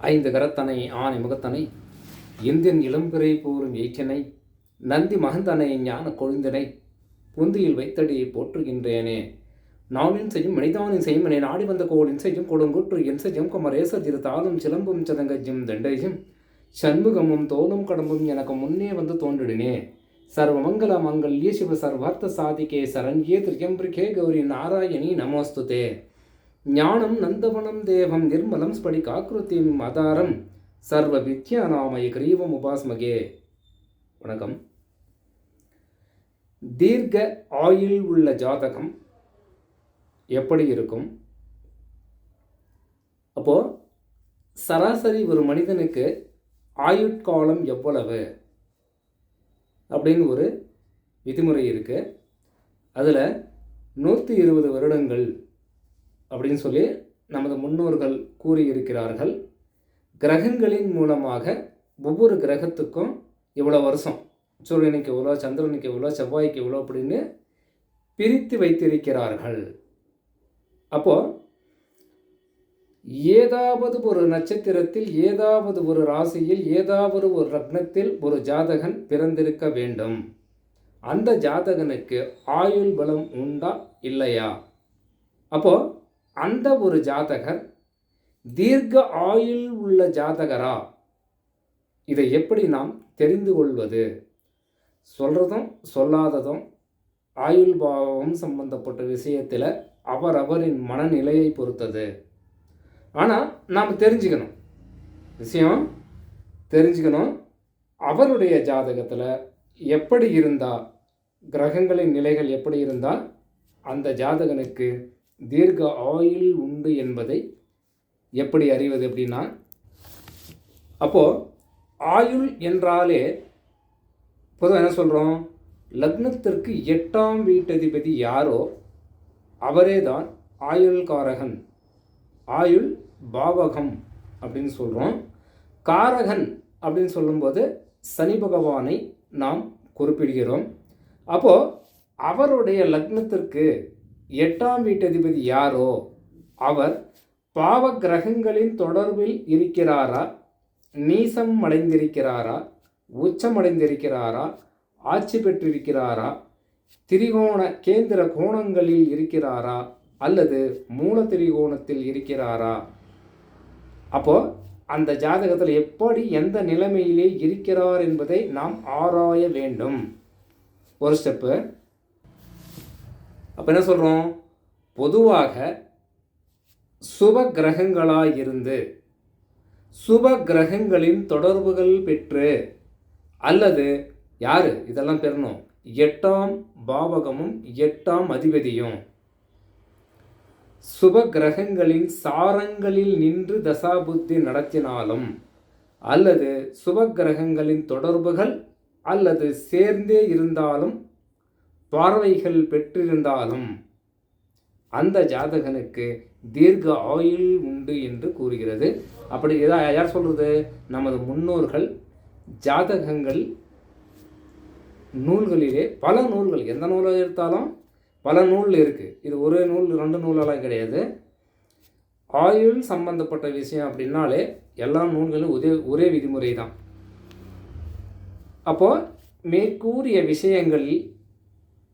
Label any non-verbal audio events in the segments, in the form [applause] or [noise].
ஐந்து கரத்தனை ஆனை முகத்தனை இந்தியன் இளம்பிறை போரும் ஏற்றனை நந்தி மகந்தனை ஞான கொழுந்தனை புந்தியில் வைத்தடி போற்றுகின்றேனே. நாவின் செய்யும் மனிதானின் செய்யும் என நாடி வந்த கோளின் செய்யும் கொடுங்குற்று என் செய்யும் குமரேசர் திரு தாளும் சிலம்பும் சதங்கஜும் தண்டையும் சண்முகமும் தோளும் கடம்பும் எனக்கு முன்னே வந்து தோன்றிடினே. சர்வமங்கல மங்கள்ய சிவ சர்வார்த்த சாதிகே சரண்யே திரியம்பிரிகே கௌரி நாராயணி நமோஸ்துதே. ஞானம் நந்தவனம் தேவம் நிர்மலம் ஸ்படி ஸ்படிகாக்கிருத்திம் அதாரம். சர்வ வித்யாநாமய கிரீவம் உபாஸ்மகே. வணக்கம். தீர்க்க ஆயுள் உள்ள ஜாதகம் எப்படி இருக்கும்? அப்போது சராசரி ஒரு மனிதனுக்கு ஆயுட்காலம் எவ்வளவு? அப்படின்னு ஒரு விதிமுறை இருக்குது அதில் நூற்றி இருபது வருடங்கள் அப்படின்னு சொல்லி நமது முன்னோர்கள் கூறியிருக்கிறார்கள். கிரகங்களின் மூலமாக ஒவ்வொரு கிரகத்துக்கும் இவ்வளோ வருஷம். சூரியனுக்கு இவ்வளோ சந்திரனுக்கு இவ்வளோ செவ்வாய்க்கு இவ்வளோ அப்படின்னு பிரித்து வைத்திருக்கிறார்கள். அப்போது ஏதாவது ஒரு நட்சத்திரத்தில் ஏதாவது ஒரு ராசியில் ஏதாவது ஒரு ரத்னத்தில் ஒரு ஜாதகன் பிறந்திருக்க வேண்டும். அந்த ஜாதகனுக்கு ஆயுள் பலம் உண்டா இல்லையா? அப்போது அந்த ஒரு ஜாதகர் தீர்க்க ஆயுள் உள்ள ஜாதகரா? இதை எப்படி நாம் தெரிந்து கொள்வது? சொல்கிறதும் சொல்லாததும் ஆயுள் பாவம் சம்பந்தப்பட்ட விஷயத்தில் அவரவரின் மனநிலையை பொறுத்தது. ஆனால் நாம் தெரிஞ்சுக்கணும். விஷயம் தெரிஞ்சுக்கணும். அவருடைய ஜாதகத்தில் எப்படி இருந்தால் கிரகங்களின் நிலைகள் எப்படி இருந்தால் அந்த ஜாதகனுக்கு தீர்க்க ஆயுள் உண்டு என்பதை எப்படி அறிவது அப்படின்னா அப்போது ஆயுள் என்றாலே பொதுவாக என்ன சொல்கிறோம் லக்னத்திற்கு எட்டாம் வீட்டதிபதி யாரோ அவரே தான் ஆயுள்காரகன். ஆயுள் பாவகம் அப்படின்னு சொல்கிறோம் காரகன் அப்படின்னு சொல்லும்போது சனி பகவானை நாம் குறிப்பிடுகிறோம். அப்போது அவருடைய லக்னத்திற்கு எட்டாம் வீட்டதிபதி யாரோ அவர் பாவ கிரகங்களின் தொடர்பில் இருக்கிறாரா? நீசம் அடைந்திருக்கிறாரா? உச்சம் அடைந்திருக்கிறாரா? ஆட்சி பெற்றிருக்கிறாரா? திரிகோண கேந்திர கோணங்களில் இருக்கிறாரா? அல்லது மூல திரிகோணத்தில் இருக்கிறாரா? அப்போ அந்த ஜாதகத்தில் எப்படி எந்த நிலைமையிலே இருக்கிறார் என்பதை நாம் ஆராய வேண்டும். ஒரு ஸ்டெப்பு அப்போ என்ன சொல்கிறோம் பொதுவாக சுப கிரகங்களாக இருந்து சுப கிரகங்களின் தொடர்புகள் பெற்று அல்லது யார்? இதெல்லாம் பெறணும். எட்டாம் பாவகமும் எட்டாம் அதிபதியும். சுப கிரகங்களின் சாரங்களில் நின்று தசாபுத்தி நடத்தினாலும் அல்லது சுப கிரகங்களின் தொடர்புகள் அல்லது சேர்ந்தே இருந்தாலும் பார்வைகள் பெற்றிருந்தாலும் அந்த ஜாதகனுக்கு தீர்க்க ஆயுள் உண்டு என்று கூறுகிறது. அப்படி இதான் யார் சொல்கிறது நமது முன்னோர்கள் ஜாதகங்கள் நூல்களிலே பல நூல்கள் எந்த நூலாக எடுத்தாலும் பல நூல் இருக்குது இது ஒரே நூல் ரெண்டு நூலெல்லாம் கிடையாது. ஆயுள் சம்பந்தப்பட்ட விஷயம் அப்படின்னாலே எல்லா நூல்களும் ஒரே ஒரே விதிமுறை தான் அப்போது மேற்கூறிய விஷயங்களில்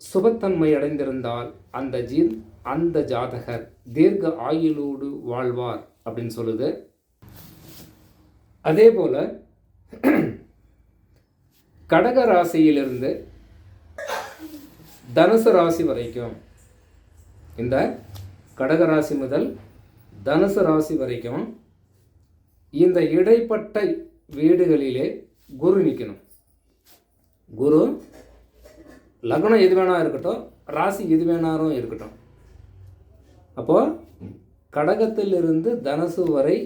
சுபத்தன்மை அடைந்திருந்தால் அந்த ஜீன் அந்த ஜாதகர் தீர்க்க ஆயுளோடு வாழ்வார் அப்படின்னு சொல்லுது. அதே போல் [clears throat] கடக ராசியிலிருந்து தனுசு ராசி வரைக்கும் இந்த கடக ராசி முதல் தனுசு ராசி வரைக்கும் இந்த இடைப்பட்ட வீடுகளிலே குரு நிற்கணும் குரு லக்னம் எது வேணா இருக்கட்டும் ராசி எது வேணாலும் இருக்கட்டும். அப்போது கடகத்திலிருந்து தனசு வரை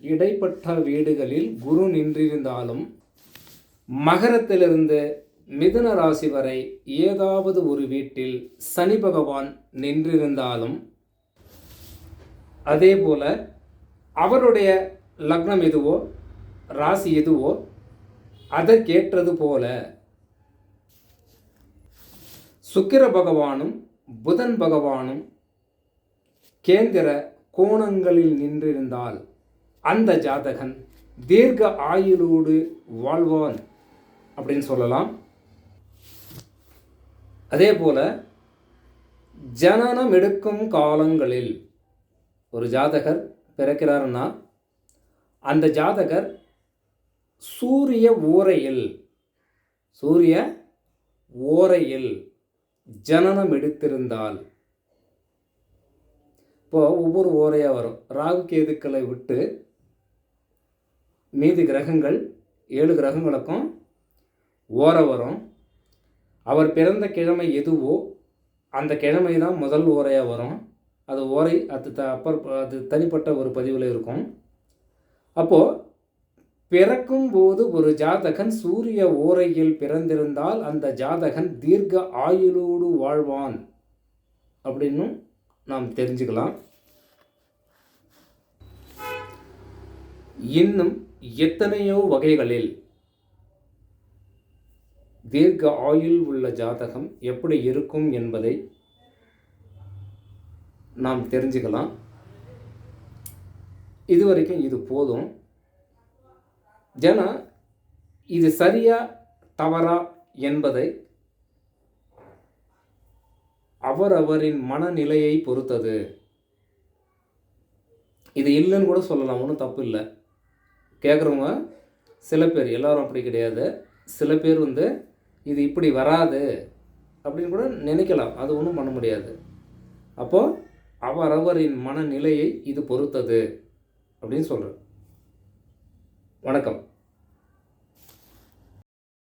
இடைப்பட்ட வீடுகளில் குரு நின்றிருந்தாலும் மகரத்திலிருந்து மிதுன ராசி வரை ஏதாவது ஒரு வீட்டில் சனி பகவான் நின்றிருந்தாலும் அதே போல் அவருடைய லக்னம் எதுவோ ராசி எதுவோ அதற்கேற்றது போல சுக்கிர பகவானும் புதன் பகவானும் கேந்திர கோணங்களில் நின்றிருந்தால் அந்த ஜாதகன் தீர்க்க ஆயுளோடு வாழ்வான் அப்படின்னு சொல்லலாம். அதே போல் ஜனனம் எடுக்கும் காலங்களில் ஒரு ஜாதகர் பிறக்கிறாருன்னா அந்த ஜாதகர் சூரிய ஓரையில் சூரிய ஓரையில் ஜனனம் எடுத்திருந்தால் இப்போ ஒவ்வொரு ஓரையாக வரும். ராகு கேதுக்களை விட்டு மீதி கிரகங்கள் ஏழு கிரகங்களுக்கும் ஓர வரும். அவர் பிறந்த கிழமை எதுவோ அந்த கிழமை தான் முதல் ஓரையாக வரும். அது ஓரை அது த அப்பர் அது தனிப்பட்ட ஒரு பதிவில் இருக்கும். அப்போது பிறக்கும் போது ஒரு ஜாதகன் சூரிய ஓரையில் பிறந்திருந்தால் அந்த ஜாதகன் தீர்க்க ஆயுளோடு வாழ்வான். அப்படின்னும் நாம் தெரிஞ்சுக்கலாம். இன்னும் எத்தனையோ வகைகளில் தீர்க்க ஆயுள் உள்ள ஜாதகம் எப்படி இருக்கும் என்பதை நாம் தெரிஞ்சுக்கலாம். இதுவரைக்கும் இது போதும். ஜன இது சரியா தவறா என்பதை அவரவரின் மனநிலையை பொறுத்தது. இது இல்லைன்னு கூட சொல்லலாம் ஒன்றும் தப்பு இல்லை. கேட்குறவங்க சில பேர் எல்லோரும் அப்படி கிடையாது. சில பேர் வந்து இது இப்படி வராது அப்படின்னு கூட நினைக்கலாம். அது ஒன்றும் பண்ண முடியாது. அப்போது அவரவரின் மனநிலையை இது பொறுத்தது அப்படின்னு சொல்கிறேன் வணக்கம்.